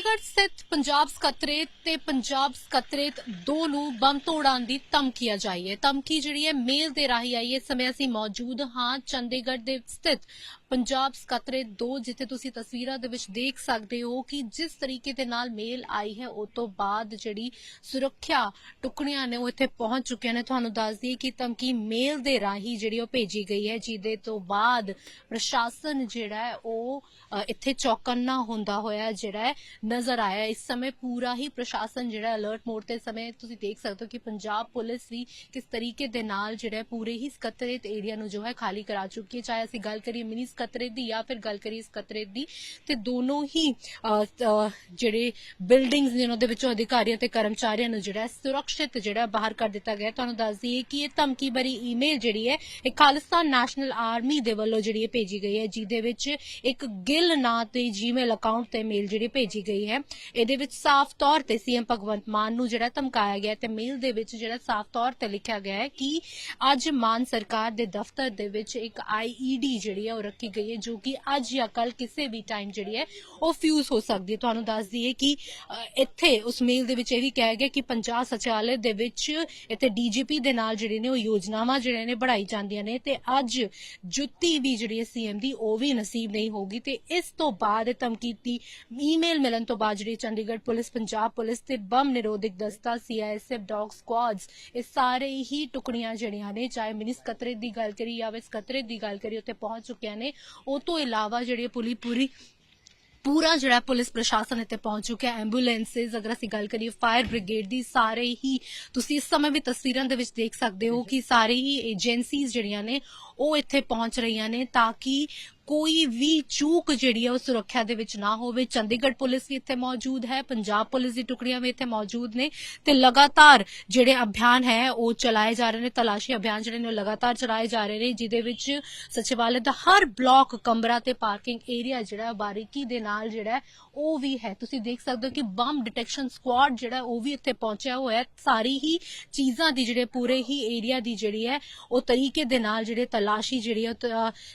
ਚੰਡੀਗੜ੍ਹ ਸਥਿਤ ਪੰਜਾਬ ਸਕੱਤਰੇਤ ਤੇ ਪੰਜਾਬ ਸਕੱਤਰੇਤ ਦੋ ਨੂੰ ਬੰਬ ਤੋੜਾਉਣ ਦੀ ਧਮਕੀ ਆ ਜਾਈ ਹੈ। ਧਮਕੀ ਜਿਹੜੀ ਹੈ ਮੇਲ ਦੇ ਰਾਹੀਂ ਆਈ ਹੈ। ਇਸ ਸਮੇਂ ਅਸੀਂ ਮੌਜੂਦ ਹਾਂ ਚੰਡੀਗੜ੍ਹ ਦੇ ਸਥਿਤ ਪੰਜਾਬ ਸਕੱਤਰੇਤ ਦੋ ਜਿੱਥੇ ਤੁਸੀਂ ਤਸਵੀਰਾਂ ਦੇ ਵਿੱਚ ਦੇਖ ਸਕਦੇ ਹੋ ਕਿ ਜਿਸ ਤਰੀਕੇ ਦੇ ਨਾਲ ਮੇਲ ਆਈ ਹੈ ਉਸ ਤੋਂ ਬਾਅਦ ਜਿਹੜੀ ਸੁਰੱਖਿਆ ਟੁਕੜੀਆਂ ਨੇ ਉਹ ਇੱਥੇ ਪਹੁੰਚ ਚੁੱਕੀਆਂ ਨੇ। ਤੁਹਾਨੂੰ ਦੱਸ ਦਈਏ ਕਿ ਧਮਕੀ ਮੇਲ ਦੇ ਰਾਹੀਂ ਜਿਹੜੀ ਉਹ ਭੇਜੀ ਗਈ ਹੈ, ਜਿਹਦੇ ਤੋਂ ਬਾਅਦ ਪ੍ਰਸ਼ਾਸਨ ਜਿਹੜਾ ਹੈ, ਉਹ ਇੱਥੇ ਚੌਕੰਨਾ ਹੁੰਦਾ ਹੋਇਆ ਜਿਹੜਾ ਹੈ, ਨਜ਼ਰ ਆਇਆ। ਇਸ ਸਮੇਂ ਪੂਰਾ ਹੀ ਪ੍ਰਸ਼ਾਸਨ ਜਿਹੜਾ ਅਲਰਟ ਮੋਡ ਤੇ ਸਮੇਂ ਤੁਸੀਂ ਦੇਖ ਸਕਦੇ ਹੋ ਕਿ ਪੰਜਾਬ ਪੁਲਿਸ ਵੀ ਕਿਸ ਤਰੀਕੇ ਦੇ ਨਾਲ ਜਿਹੜਾ ਪੂਰੇ ਹੀ ਸਕੱਤਰੇਤ ਏਰੀਆ ਨੂੰ ਜੋ ਹੈ, ਖਾਲੀ ਕਰਾ ਚੁੱਕੀ ਹੈ। ਚਾਹੇ ਅਸੀਂ ਗੱਲ ਕਰੀਏ ਮਿਨੀ ਕਤਰੇ ਦੀ ਜਾਂ ਫਿਰ ਗੱਲ ਕਰੀਏ ਕਤਰੇ ਦੀ, ਤੇ ਦੋਨੋਂ ਹੀ ਜਿਹੜੇ ਬਿਲਡਿੰਗਸ ਨੇ ਉਹਨਾਂ ਦੇ ਵਿੱਚੋਂ ਅਧਿਕਾਰੀਆਂ ਤੇ ਕਰਮਚਾਰੀਆਂ ਨੂੰ ਜਿਹੜਾ ਸੁਰੱਖਿਅਤ ਜਿਹੜਾ ਬਾਹਰ ਕਰ ਦਿੱਤਾ ਗਿਆ। ਤੁਹਾਨੂੰ ਦੱਸ ਦਈਏ ਕਿ ਇਹ ਧਮਕੀ ਭਰੀ ਈਮੇਲ ਜਿਹੜੀ ਹੈ, ਇਹ ਖਾਲਿਸਤਾਨ ਨੈਸ਼ਨਲ ਆਰਮੀ ਦੇ ਵੱਲੋਂ ਜਿਹੜੀ ਹੈ ਭੇਜੀ ਗਈ ਹੈ, ਜਿਹਦੇ ਵਿੱਚ ਇੱਕ ਗਿੱਲ ਨਾਂ ਤੇ ਜੀਮੇਲ ਅਕਾਊਂਟ ਤੇ ਮੇਲ ਜਿਹੜੀ ਭੇਜੀ ਗਈ ਹੈ। ਇਹਦੇ ਵਿੱਚ ਸਾਫ਼ ਤੌਰ ਤੇ ਸੀਐਮ ਭਗਵੰਤ ਮਾਨ ਨੂੰ ਜਿਹੜਾ ਧਮਕਾਇਆ ਗਿਆ ਤੇ ਮੇਲ ਦੇ ਵਿੱਚ ਜਿਹੜਾ ਸਾਫ਼ ਤੌਰ ਤੇ ਲਿਖਿਆ ਗਿਆ ਹੈ ਕਿ ਅੱਜ ਮਾਨ ਸਰਕਾਰ ਦੇ ਦਫ਼ਤਰ ਦੇ ਵਿੱਚ ਇੱਕ ਆਈਈਡੀ ਜਿਹੜੀ ਹੈ ਉਹ ਰੱਖੀ ਗਈ ਹੈ, ਜੋ ਕਿ ਅੱਜ ਜਾਂ ਕੱਲ ਕਿਸੇ ਵੀ ਟਾਈਮ ਜਿਹੜੀ ਹੈ, ਉਹ ਫਿਊਜ਼ ਹੋ ਸਕਦੀ ਹੈ। ਤੁਹਾਨੂੰ ਦੱਸ ਦਈਏ ਕਿ ਇੱਥੇ ਉਸ ਮੇਲ ਦੇ ਵਿੱਚ ਇਹ ਵੀ ਕਿਹਾ ਗਿਆ ਕਿ ਪੰਜਾਬ ਸਚਿਆਲय ਦੇ ਵਿੱਚ ਇੱਥੇ ਡੀਜੀਪੀ ਦੇ ਨਾਲ ਜਿਹੜੇ ਨੇ, ਉਹ ਯੋਜਨਾਵਾਂ ਜਿਹੜੇ ਨੇ ਬਣਾਈ ਜਾਂਦੀਆਂ ਨੇ ਤੇ ਅੱਜ ਜੁੱਤੀ ਵੀ ਜਿਹੜੀ ਹੈ ਸੀਐਮ ਦੀ, ਉਹ ਵੀ ਨਸੀਬ ਨਹੀਂ ਹੋਗੀ ਤੇ ਇਸ ਤੋਂ ਬਾਅਦ ਧਮਕੀ ਦੀ ਈਮੇਲ ਮਿਲਣ ਤੋਂ ਬਾਅਦ ਜਿਹੜੀ ਚੰਡੀਗੜ੍ਹ ਪੁਲਿਸ, ਪੰਜਾਬ ਪੁਲਿਸ ਤੇ ਬੰਬ ਨਿਰੋਧਕ ਦਸਤਾ ਸੀਆਈਐਸਐਫ ਡੌਗ ਸਕੁਆਡਸ ਇਹ ਸਾਰੇ ਹੀ ਟੁਕੜੀਆਂ ਜਿਹੜੀਆਂ ਨੇ, ਚਾਹੇ ਮਿਨੀ ਸਕੱਤਰੇਤ ਦੀ ਗੱਲ ਕਰੀ ਜਾਂ ਫਿਰ ਸਕੱਤਰੇਤ ਦੀ ਗੱਲ ਕਰੀ, ਉੱਥੇ ਪਹੁੰਚ ਚੁੱਕੀਆਂ ਨੇ। ਉਹ ਤੋਂ ਇਲਾਵਾ ਜਿਹੜੀ ਪੁਲੀ ਪੂਰੀ ਪੂਰਾ ਜਿਹੜਾ ਪੁਲਿਸ ਪ੍ਰਸ਼ਾਸਨ ਇੱਥੇ ਪਹੁੰਚ ਚੁੱਕਿਆ ਐਂਬੂਲੈਂਸਸ ਅਗਰ ਅਸੀਂ ਗੱਲ ਕਰੀਏ ਫਾਇਰ ਬ੍ਰਿਗੇਡ ਦੀ ਸਾਰੇ ਹੀ ਤੁਸੀਂ ਇਸ ਸਮੇਂ ਵੀ ਤਸਵੀਰਾਂ ਦੇ ਵਿੱਚ ਦੇਖ ਸਕਦੇ ਹੋ ਕਿ ਸਾਰੇ ਹੀ ਏਜੰਸੀਜ਼ ਜਿਹੜੀਆਂ ਨੇ ਉਹ ਇੱਥੇ ਪਹੁੰਚ ਰਹੀਆਂ ਨੇ ਤਾਂ ਕਿ ਕੋਈ ਵੀ ਚੂਕ ਜਿਹੜੀ ਹੈ ਉਹ ਸੁਰੱਖਿਆ ਦੇ ਵਿੱਚ ਨਾ ਹੋਵੇ। ਚੰਡੀਗੜ੍ਹ ਪੁਲਿਸ ਵੀ ਇੱਥੇ ਮੌਜੂਦ ਹੈ ਪੰਜਾਬ ਪੁਲਿਸ ਦੀ ਟੁਕੜੀਆਂ ਵੀ ਇੱਥੇ ਮੌਜੂਦ ਨੇ ਤੇ ਲਗਾਤਾਰ ਜਿਹੜੇ ਅਭਿਆਨ ਹੈ ਉਹ ਚਲਾਏ ਜਾ ਰਹੇ ਨੇ ਤਲਾਸ਼ੀ ਅਭਿਆਨ ਜਿਹੜੇ ਨੇ ਲਗਾਤਾਰ ਚਲਾਏ ਜਾ ਰਹੇ ਨੇ ਜਿਹਦੇ ਵਿੱਚ ਸਚਿਵਾਲੇ ਦਾ ਹਰ ਬਲਾਕ ਕਮਰਾ ਤੇ ਪਾਰਕਿੰਗ ਏਰੀਆ ਜਿਹੜਾ ਹੈ, ਬਾਰੀਕੀ ਦੇ ਨਾਲ ਜਿਹੜਾ ਉਹ ਵੀ ਹੈ। ਤੁਸੀਂ ਦੇਖ ਸਕਦੇ ਹੋ ਕਿ ਬੰਬ ਡਿਟੈਕਸ਼ਨ ਸਕੁਆਡ ਜਿਹੜਾ ਉਹ ਵੀ ਇੱਥੇ ਪਹੁੰਚਿਆ ਹੋਇਆ ਹੈ। ਸਾਰੀ ਹੀ ਚੀਜ਼ਾਂ ਦੀ ਜਿਹੜੇ ਪੂਰੇ ਹੀ ਏਰੀਆ ਦੀ ਜਿਹੜੀ ਹੈ ਉਹ ਤਰੀਕੇ ਦੇ ਨਾਲ ਜਿਹੜੇ ਤਲਾਸ਼ੀ ਜਿਹੜੀ ਹੈ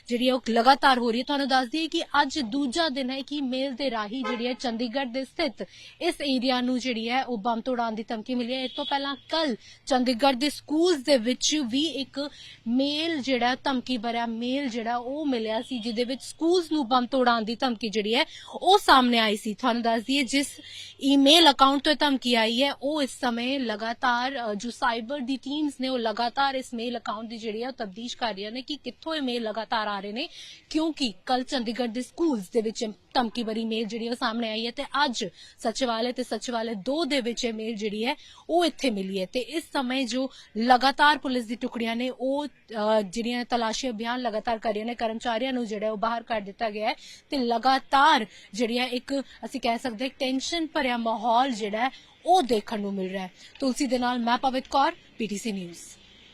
ਜਿਹੜੀ ਹੈ ਉਹ ਲਗਾਤਾਰ ਹੋ ਰਹੀ ਹੈ। ਤੁਹਾਨੂੰ ਦੱਸ ਦਈਏ ਕਿ ਅੱਜ ਦੂਜਾ ਦਿਨ ਹੈ ਕਿ ਮੇਲ ਦੇ ਰਾਹੀ ਜਿਹੜੀ ਹੈ ਚੰਡੀਗੜ੍ਹ ਦੇ ਸਥਿਤ ਇਸ ਏਰੀਆ ਨੂੰ ਜਿਹੜੀ ਹੈ ਉਹ ਬੰਬ ਤੋੜਾਉਣ ਦੀ ਧਮਕੀ ਮਿਲੀ ਹੈ। ਇਸ ਤੋਂ ਪਹਿਲਾਂ ਕੱਲ ਚੰਡੀਗੜ੍ਹ ਦੇ ਸਕੂਲਸ ਦੇ ਵਿੱਚ ਵੀ ਇੱਕ ਮੇਲ ਜਿਹੜਾ ਧਮਕੀ ਭਰਿਆ, ਮੇਲ ਜਿਹੜਾ ਉਹ ਮਿਲਿਆ ਸੀ, ਜਿਹਦੇ ਵਿੱਚ ਸਕੂਲਸ ਨੂੰ ਬੰਬ ਤੋੜਾਉਣ ਦੀ ਧਮਕੀ ਜਿਹੜੀ ਹੈ ਉਹ ਸਾਹਮਣੇ ਆਈ ਸੀ। ਤੁਹਾਨੂੰ ਦੱਸ ਦਈਏ ਜਿਸ ਈਮੇਲ ਅਕਾਊਂਟ ਤੋਂ ਇਹ ਧਮਕੀ ਆਈ ਹੈ, ਉਹ ਇਸ ਸਮੇਂ ਲਗਾਤਾਰ ਜੋ ਸਾਈਬਰ ਦੀ ਟੀਮਸ ਨੇ ਉਹ ਲਗਾਤਾਰ ਇਸ ਮੇਲ ਅਕਾਊਂਟ ਦੀ ਜਿਹੜੀ ਹੈ ਉਹ ਤਬਦੀਸ਼ ਕਰ ਰਹੀਆਂ ਨੇ ਕਿ ਕਿੱਥੋਂ ਇਹ ਮੇਲ ਲਗਾਤਾਰ ਆ ਰਹੇ ਨੇ ਕਿਉਂਕਿ ਕੱਲ ਚੰਡੀਗੜ੍ਹ ਦੇ ਸਕੂਲਸ ਦੇ ਵਿੱਚ ਧਮਕੀ ਭਰੀ ਮੇਲ ਜਿਹੜੀ ਉਹ ਸਾਹਮਣੇ ਆਈ ਹੈ ਤੇ ਅੱਜ ਸਚਿਵਾਲय ਤੇ ਸਚਿਵਾਲੇ 2 ਦੇ ਵਿੱਚ ਇਹ ਮੇਲ ਜਿਹੜੀ ਹੈ ਉਹ ਇੱਥੇ ਮਿਲੀ ਹੈ ਤੇ ਇਸ ਸਮੇਂ ਜੋ ਲਗਾਤਾਰ ਪੁਲਿਸ ਦੀ ਟੁਕੜੀਆਂ ਨੇ ਉਹ ਜਿਹੜੀਆਂ ਤਲਾਸ਼ੀ ਅਭਿਆਨ ਲਗਾਤਾਰ ਕਰ ਰਹੀਆਂ ਨੇ, ਕਰਮਚਾਰੀਆਂ ਨੂੰ ਜਿਹੜਾ ਉਹ ਬਾਹਰ ਕੱਢ ਦਿੱਤਾ ਗਿਆ ਹੈ ਤੇ ਲਗਾਤਾਰ ਜਿਹੜੀਆਂ ਇੱਕ ਅਸੀਂ ਕਹਿ ਸਕਦੇ ਟੈਨਸ਼ਨ ਭਰਿਆ ਮਾਹੌਲ ਜਿਹੜਾ ਹੈ ਉਹ ਦੇਖਣ ਨੂੰ ਮਿਲ ਰਿਹਾ ਹੈ। ਤੁਲਸੀ ਦੇ ਨਾਲ ਮੈਂ ਪਵਿਤ ਕੌਰ ਪੀਟੀਸੀ ਨਿਊਜ਼।